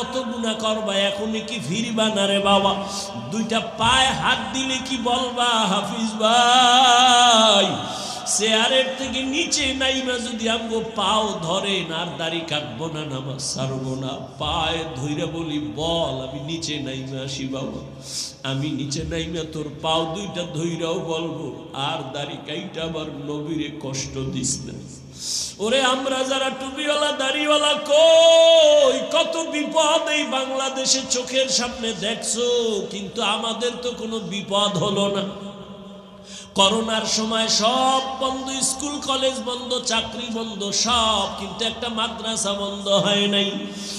কত গুণা করবা, এখনই কি ফিরবা না রে বাবা? দুইটা পায়ে হাত দিলে কি বলবা, হাফিজ ভাই? চেয়ারের থেকে নিচে নাইবা যদি আমগো পাও ধরেন আর দাড়ি কাটবো না, নামাজ সারবো না। পায়ে ধইরা বলি, বল, আমি নিচে নাইমে আসি বাবা। আমি নিচে নাইমে, তোর পাও দুইটা ধইরাও বলব। আর দাড়ি কাইটা আবার নবীরে কষ্ট দিস না। ওরে আমরা যারা টুপিওয়ালা, দাড়িওয়ালা, কই, কত বিপদ এই বাংলাদেশে চোখের সামনে দেখছ, কিন্তু আমাদের তো কোনো বিপদ হলো না। করোনার সময় সব বন্ধ, স্কুল, কলেজ বন্ধ, চাকরি বন্ধ, সব, কিন্তু একটা মাদ্রাসা বন্ধ হয় নাই।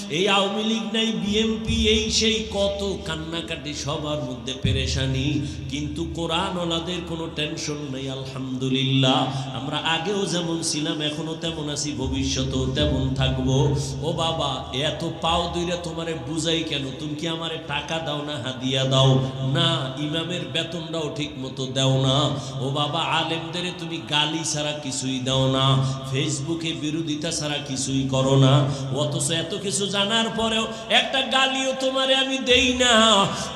এই আওয়ামী লীগ নাই বিএমপি এই সেই, কত কান্নাকাটি, সবার মধ্যে পেরেশানি। কিন্তু কোরআন ওলাদের কোনো টেনশন নেই, আলহামদুলিল্লাহ। আমরা আগেও যেমন ছিলাম, এখনও তেমন আছি, ভবিষ্যতেও তেমন থাকব। ও বাবা, এত পাও দইরা তোমারে বুঝাই কেন? তুমি কি আমারে টাকা দাও না হাদিয়া দাও? না, ইমামের বেতনটাও ঠিক মতো দাও না। ও বাবা, আলেমদের তুমি গালি ছাড়া কিছুই দাও না, ফেসবুকে বিরোধিতা ছাড়া কিছুই করো না, অথচ এত কিছু জানার পরেও একটা গালিও তোমারে আমি দেই না।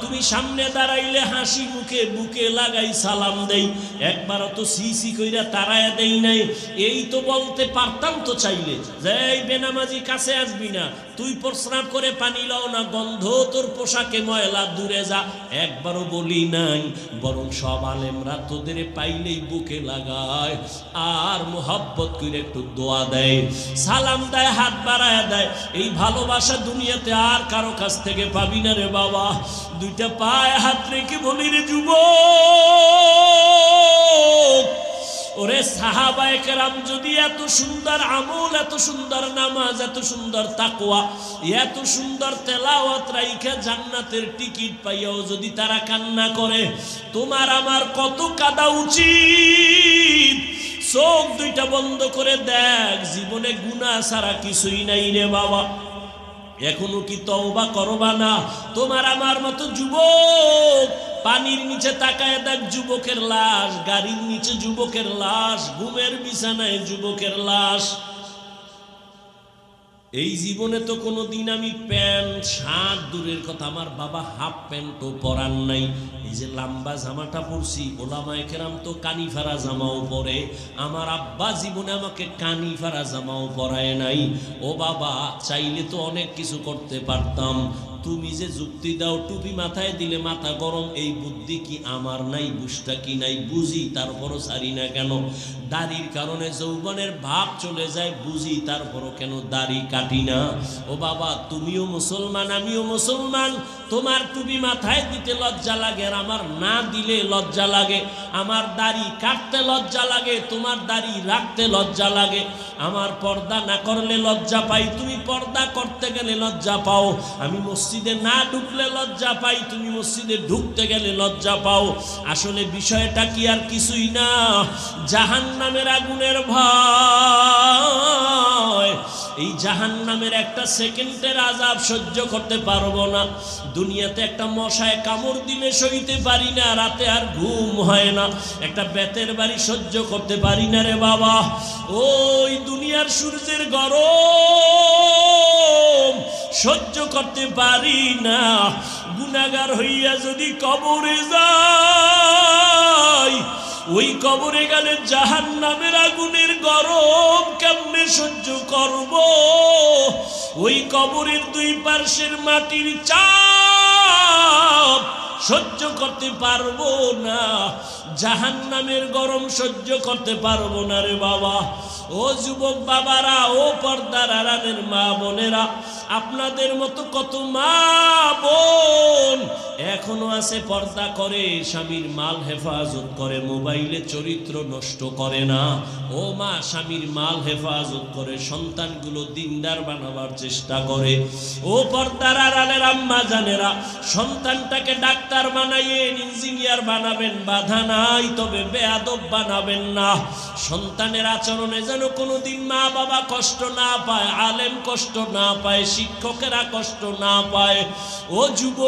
তুমি সামনে দাঁড়াইলে হাসি মুখে বুকে লাগাই সালাম দেই একবারও তো সি সি কইরা তারায় দেই নাই, এই তো বলতে পারতাম তো চাইলে, যে বেনামাজি কাছে আসবি না তুই প্রস্রাব করে পানি লও না, গন্ধ তোর পোশাকে ময়লা দূরে যা। একবারও বলি নাই, বরং সব আলেমরা তোদের পাইলেই বুকে লাগায়, আর মোহাব্বত করে একটু দোয়া দেয়, সালাম দেয়, হাত বাড়ায় দেয়। এই ভালোবাসা দুনিয়াতে আর কারও কাছ থেকে পাবি না রে বাবা। দুইটা পায়ে হাত রেখে বলি রে যুবক। ওরে সাহাবায়ে কেরাম, যদি এত সুন্দর আমল, এত সুন্দর নামাজ, এত সুন্দর তাকওয়া, এত সুন্দর তেলাওয়াত রাইখা জান্নাতের টিকিট পাইয়াও যদি তারা কান্না করে, তোমার আমার কত কাদা উচিত। চোখ দুইটা বন্ধ করে দেখ, জীবনে গুণা ছাড়া কিছুই নাই রে বাবা। এখনও কি তওবা করবা না? তোমার আমার মতো যুবক পানির নিচে তাকায় দেখ যুবকের লাশ, গাড়ির নিচে যুবকের লাশ, ঘুমের বিছানায় যুবকের লাশ। এই জীবনে তো কোনো দিন আমি প্যান্ট, শার্ট, দূরের কথা, আমার বাবা হাফ প্যান্টও পরান নাই। এই যে লম্বা জামাটা পরছি, ওলামায় কেরাম তো কানি ফারা জামাও পরে, আমার আব্বা জীবনে আমাকে কানি ফারা জামাও পরায় নাই। ও বাবা, চাইলে তো অনেক কিছু করতে পারতাম। তুমি যে যুক্তি দাও, টুপি মাথায় দিলে মাথা গরম, এই বুদ্ধি কি আমার নাই? বুঝটা কি নাই? বুঝি, তারপরও সারি না কেন? দাড়ির কারণে যৌবনের ভাব চলে যায়, বুঝি, তারপরও কেন দাড়ি কাটি না? ও বাবা, তুমিও মুসলমান, আমিও মুসলমান। তোমার টুপি মাথায় দিতে লজ্জা লাগে আর আমার না দিলে লজ্জা লাগে। আমার দাড়ি কাটতে লজ্জা লাগে, তোমার দাড়ি রাখতে লজ্জা লাগে। আমার পর্দা না করলে লজ্জা পাই, তুমি পর্দা করতে গেলে লজ্জা পাও। আমি মসজিদে না ঢুকলে লজ্জা পাই, তুমি মসজিদে ঢুকতে গেলে লজ্জা পাও। আসলে বিষয়টা কি আর কিছুই না জাহান নামের আগুনের ভয়। এই জাহান নামের একটা সেকেন্ডের আজাব সহ্য করতে পারব না। দুনিয়াতে একটা মশায় কামড় দিলে সইতে পারি না, রাতে আর ঘুম হয় না। একটা বেতের বাড়ি সহ্য করতে পারি না রে বাবা। ওই দুনিয়ার সূর্যের গরম সহ্য করতে পারি না। গুনাগার হইয়া যদি কবরে যাই ওই কবরে গেলে জাহান নামের আগুনের গরম কেমনে সহ্য করব? ওই কবরের দুই পার্শ্বের মাটির চাপ সহ্য করতে পারব না। জাহান নামের গরম সহ্য করতে পারব না রে বাবা। ও যুবক বাবারা, ও পর্দার আরামের মা বোনেরা, আপনাদের মতো কত মা বোন এখনও আছে, পর্দা করে, স্বামীর মাল হেফাজত করে, মোবাইলে চরিত্র নষ্ট করে না। ও মা, স্বামীর মাল হেফাজত করে, সন্তানগুলো দিনদার বানাবার চেষ্টা করে। ও পর্দার আড়ালের আম্মা জানেরা, সন্তানটাকে ডাক্তার বানাইয়েন ইঞ্জিনিয়ার বানাবেন, বাধা নাই, তবে বেয়াদব বানাবেন না। সন্তানের আচরণে যেন কোনোদিন মা বাবা কষ্ট না পায়, আলেম কষ্ট না পায়, শিক্ষকেরা কষ্ট না পায়। ও যুব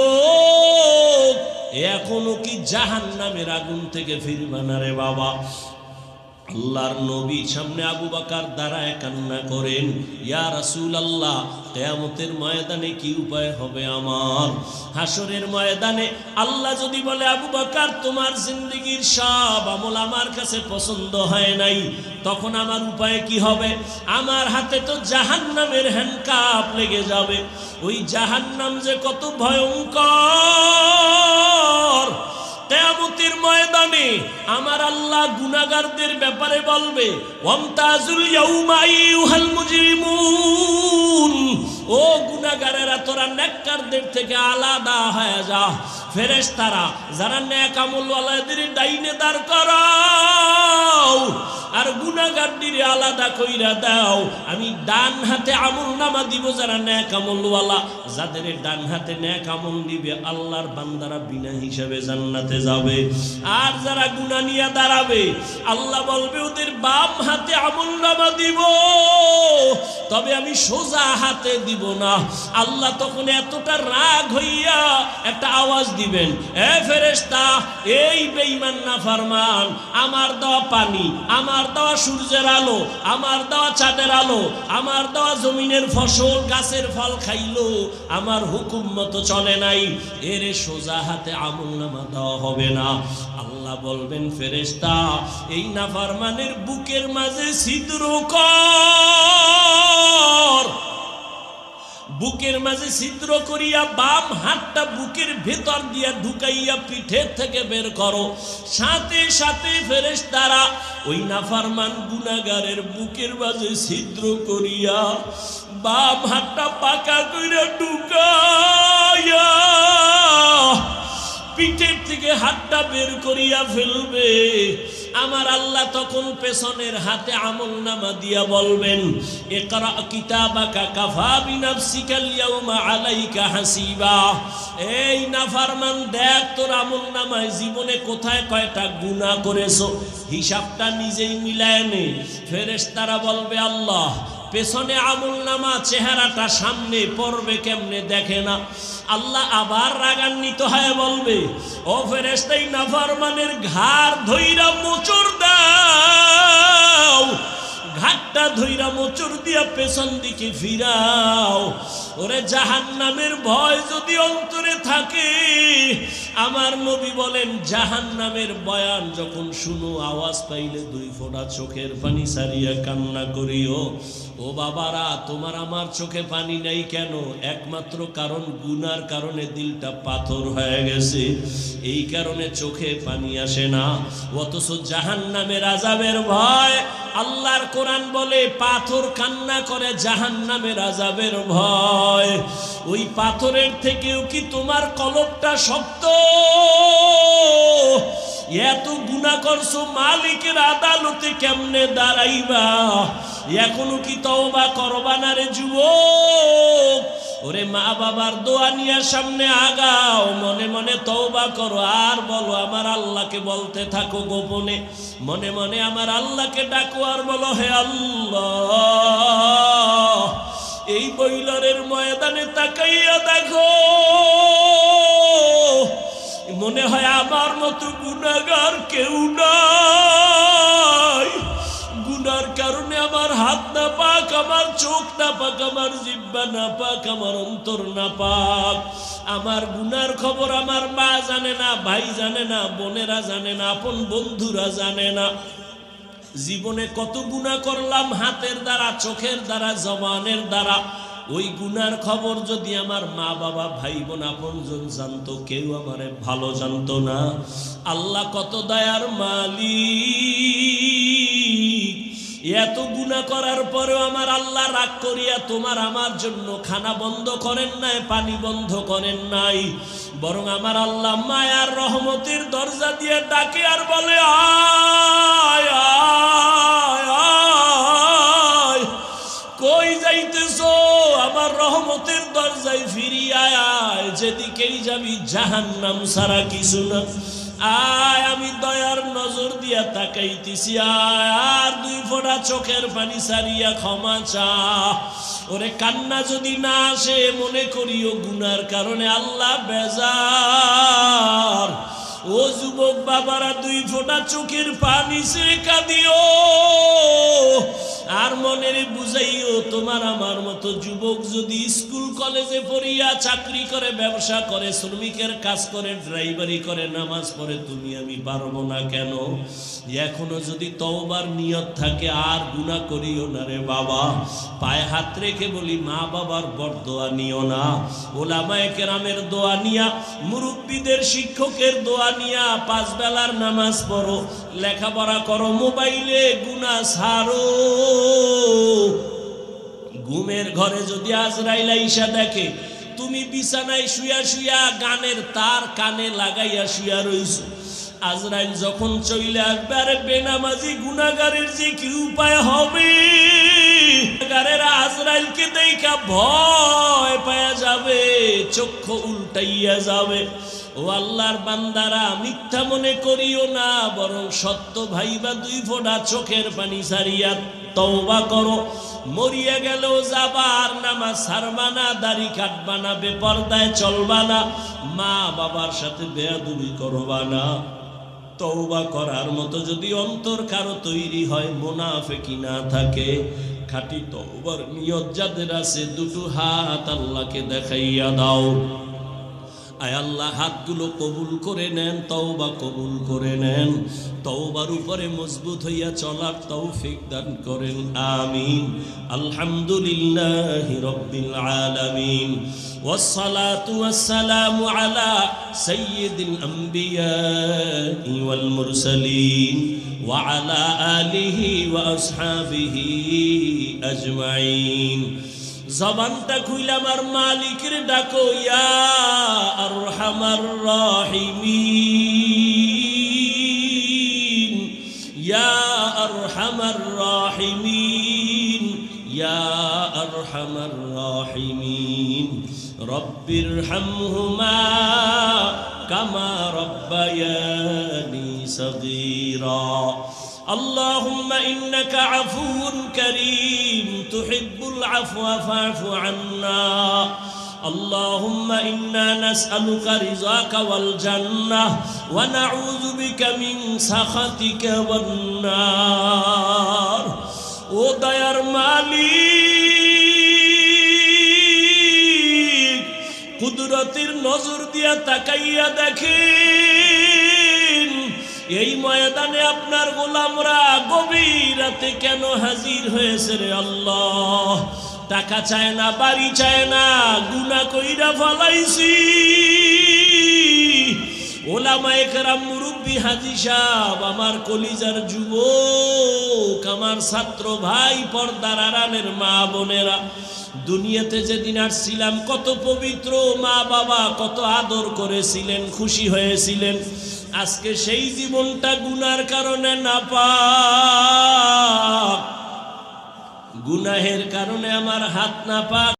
এখনও কি জাহান নামের আগুন থেকে ফিরবা না রে বাবা? আল্লাহর নবী সামনে আবু বাকার দাঁড়ায় কান্না করেন, ইয়া রাসূল আল্লাহ কেয়ামতের ময়দানে কি উপায় হবে আমার? হাসরের ময়দানে আল্লাহ যদি বলে, আবু বাকার, তোমার জিন্দগির সব আমল আমার কাছে পছন্দ হয় নাই। তখন আমার উপায় কি হবে? আমার হাতে তো জাহান্নামের হ্যান্ডকাপ লেগে যাবে। ওই জাহান্নাম যে কত ভয়ঙ্কর! কেয়ামতের ময়দানে আমার আল্লাহ গুনাগারদের ব্যাপারে বলবে ও গুনাগারেরা তোরা নেককারদের থেকে আলাদা হয়ে যা। ফেরেশতারা, যারা নেক আমলওয়ালাদের ডাইনে দাঁড় করাও আর গুনাগারদিরে আলাদা কইরা দাও। আমি ডান হাতে আমল নামা দিব যারা ন্যাক আমলওয়ালা। যাদের ডান হাতে ন্যাক আমল দিবে, আল্লাহর বান্দারা বিনা হিসাবে জান্নাতে যাবে। আর যারা গুনাহ নিয়ে দাঁড়াবে, আল্লাহ বলবে, ওদের বাম হাতে আমল নামা দিব। তবে আমি সোজা হাতে দিব না। আল্লাহ তখন এতটা রাগ হইয়া একটা আওয়াজ দিবেন, এ ফেরেশতা, এই বেঈমান না ফরমান আমার দেওয়া পানি, আমার দেওয়া সূর্যের আলো, আমার দেওয়া চাঁদের আলো, আমার দেওয়া জমিনের ফসল, গাছের ফল খাইলো। আমার হুকুম মতো চলে নাই। এর সোজা হাতে আমল নামা দেওয়া হবে না। আল্লাহ বলবেন ফেরেস্তা এই নাফারমানের বুকের মাঝে ছিদ্র কর। বুকের মাঝে ছিদ্র করিয়া বাম হাতটা বুকের ভেতর দিয়া ঢুকাইয়া পিঠের থেকে বের করো। সাথে সাথে ফেরেস তারা ওই নাফারমান গুনাগারের বুকের মাঝে ছিদ্র করিয়া বাম হাতটা পাকা করিয়া ঢুকাইয়া পিঠের থেকে হাতটা বের করিয়া ফেলবে। আমার আল্লাহ তখন পেছনের হাতে আমল নামা দিয়া বলবেন একরা দেখ তোর জীবনে কোথায় কয়টা করেছ। হিসাবটা নিজেই মিলায় নে। ফেরেশতারা বলবে, আল্লাহ পেছনে আমল নামা চেহারাটা সামনে পড়বে কেমনে দেখে না। আল্লাহ আবার রাগান্বিত হয়ে বলবে, ও ফেরেস্তাই নাফারমানের ঘাড় ধইরা মোচড় দাও। ঘাটটা ধইরা মোচড় দিয়া পেছন দিকে ফিরাও। ওরে জাহান নামের ভয় যদি অন্তরে থাকে আমার নবী বলেন জাহান নামের বয়ান যখন শুনো, আওয়াজ পাইলে দুই ফোঁটা চোখের পানি সারিয়া কান্না করিও। ও বাবারা, তোমার আমার চোখে পানি নাই কেন? একমাত্র কারণ, গুনার কারণে দিলটা পাথর হয়ে গেছে। এই কারণে চোখে পানি আসে না। অথচ জাহান নামের আজাবের ভয়, আল্লাহর কোরআন বলে, পাথর কান্না করে জাহান নামের আজাবের ভয়। ওই পাথরের থেকেও কি তোমার কলবটা শক্ত? এত গুণা করছ মালিকের আদালতে কেমনে দাঁড়াইবা? এখনও কি তওবা করবা না রে যুবক? ওরে মা বাবার দোয়া নিয়ে সামনে আগাও, মনে মনে তওবা করো। আর বলো, আমার আল্লাহকে বলতে থাকো গোপনে। মনে মনে আমার আল্লাহকে ডাকো আর বলো, হে আল্লাহ, এই বইলারের ময়দানে তাকাইয়া দেখো। মনে হয় আমার মতো গুণাগার কেউ নাই। গুনার কারণে আমার হাত না পাক আমার চোখ না পাক আমার জিব্বা না পাক আমার অন্তর না পাক আমার গুনার খবর আমার মা জানে না, ভাই জানে না, বোনেরা জানে না, আপন বন্ধুরা জানে না। জীবনে কত গুণা করলাম, হাতের দ্বারা, চোখের দ্বারা, জবানের দ্বারা। ওই গুনার খবর যদি আমার মা বাবা, ভাই বোন আপনজন জানতো, কেউ আমারে ভালো জানতো না। আল্লাহ কত দয়ার মালিক। এত গুণা করার পরেও আমার আল্লাহ রাগ করিয়া তোমার আমার জন্য খানা বন্ধ করেন নাই, পানি বন্ধ করেন নাই। বরং আমার আল্লাহ মায়ার রহমতের দরজা দিয়ে ডাকে আর বলে আয়। রহমতের দরজায় ফিরিয়ে আয়, যেদিকেই যাবি জাহান্নাম সারা কিছু না। আয়, আমি দয়ার নজর দিয়া তাকাইতেছি। আয়, আর দুই ফোঁটা চোখের পানি সারিয়া ক্ষমা চা। ওরে, কান্না যদি না আসে, মনে করিও গুনার কারণে আল্লাহ বেজার। ও যুবক বাবারা, দুই ফোঁটা চোখের পানি সে কাঁদিও। আর মনের বুঝাইও, তোমার আমার মতো যুবক যদি স্কুল, কলেজে পড়িয়া চাকরি করে, ব্যবসা করে, শ্রমিকের কাজ করে, ড্রাইভারি করে, নামাজ পড়ে, তুমি আমি পারব না কেন? এখনও যদি তওবার নিয়ত থাকে, আর গুণা করিও না রে বাবা। পায়ে হাত রেখে বলি, মা বাবার বরদোয়া নিও না। ওলামায়ে কেরামের দোয়া নিয়া, মুরব্বীদের শিক্ষকের দোয়া নিয়া পাঁচ বেলার নামাজ পড়ো, লেখাপড়া করো, মোবাইলে গুণা সারো। ঘুমের ঘরে যদি আজরাইল আইসা দেখে, তুমি বিছানায় শুয়া শুয়া গানের তার কানে লাগাইয়া শুয়া রইছো। আজরাইল যখন চইলে আসবে, আরে বেনামাজি গুনাগারের যে কি উপায় হবে? গুনাগারের আজরাইলকে দেখা ভয় পাওয়া যাবে, চক্ষু উল্টাইয়া যাবে। ও আল্লাহর বান্দারা, মিথ্যা মনে করিও না, বরং সত্য ভাইবা দুই ফোঁটা চোখের পানি সারিয়া তওবা করো। মরিয়া গেলেও যাবার নামা সারবা না, দাড়ি কাটবা না, বেপর্দায় চলবা না, মা বাবার সাথে বেয়াদুবি করবা না। তওবা করার মতো যদি অন্তর কারও তৈরি হয়, মোনাফেকি না থাকে, খাঁটি তওবার নিয়ত যাদের আছে, দুটো হাত আল্লাহকে দেখাইয়া দাও। আয় আল্লাহ হাতগুলো কবুল করে নেন তওবা কবুল করে নেন তওবার উপরে মজবুত হইয়া চলার তৌফিক দান করেন আমিন আলহামদুলিল্লাহি রাব্বিল আলামিন والصلاة والسلام على سيد الأنبياء والمرسلين وعلى آله وأصحابه أجمعين জবানটা খুইলে আমার মালিকের ডাকো ইয়া আর হামার রাহিমিন ইয়া আর হামার রাহিমিন ইয়া আর হামার রাহিমিন রব্বির হামহুমা কামা রব্বায়ানি সগীরা اللهم إنك عفو كريم تحب العفو فاعف عنا اللهم إنا نسألك رزاك والجنة ونعوذ بك من سخطك والنار ودير مالك قدرتر نظر ديا تكيا دكي ময়দানে আপনার গোলামরা গভীর রাতে কেন হাজির হয়েছে রে আল্লাহ? টাকা চায় না, বাড়ি চায় না গুনা কইরা ফলাইছি। আমার কলিজার যুবক, আমার ছাত্র ভাই, পর্দার মা বোনেরা, দুনিয়াতে যেদিন আসছিলাম, কত পবিত্র মা বাবা, কত আদর করেছিলেন, খুশি হয়েছিলেন। আজকে সেই জীবনটা গুনার কারণে না পাক গুনাহের কারণে আমার হাত না পাক